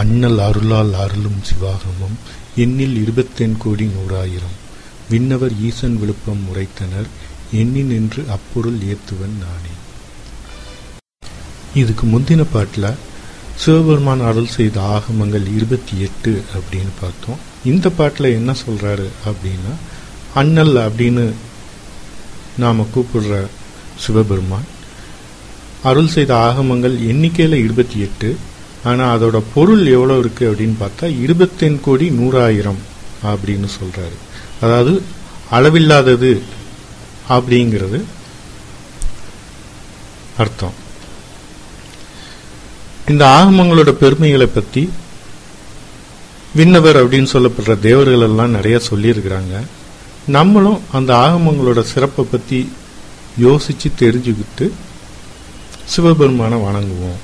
அண்ணல் அருளால் அருளும் சிவாகமம் எண்ணில் இருபத்தெண் கோடி நூறாயிரம். விண்ணவர் ஈசன் விழுப்பம் உரைத்தனர் எண்ணி நின்று அப்பொருள் ஏத்துவன் நானே. இதுக்கு முந்தின பாட்டில் சிவபெருமான் அருள் செய்த ஆகமங்கள் இருபத்தி எட்டு அப்படின்னு பார்த்தோம். இந்த பாட்டில் என்ன சொல்கிறாரு அப்படின்னா அண்ணல் அப்படின்னு நாம் கூப்பிடுற சிவபெருமான் அருள் செய்த ஆகமங்கள் எண்ணிக்கையில் இருபத்தி எட்டு ஆனால் அதோட பொருள் எவ்வளோ இருக்குது அப்படின்னு பார்த்தா இருபத்தெண் கோடி நூறாயிரம் அப்படின்னு சொல்கிறாரு அதாவது அளவில்லாதது அப்படிங்கிறது அர்த்தம். இந்த ஆகமங்களோட பெருமைகளை பற்றி விண்ணவர் அப்படின்னு சொல்லப்படுற தேவர்கள் எல்லாம் நிறைய சொல்லியிருக்கிறாங்க. நம்மளும் அந்த ஆகமங்களோட சிறப்பை பற்றி யோசித்து தெரிஞ்சுக்கிட்டு சிவபெருமானை வணங்குவோம்.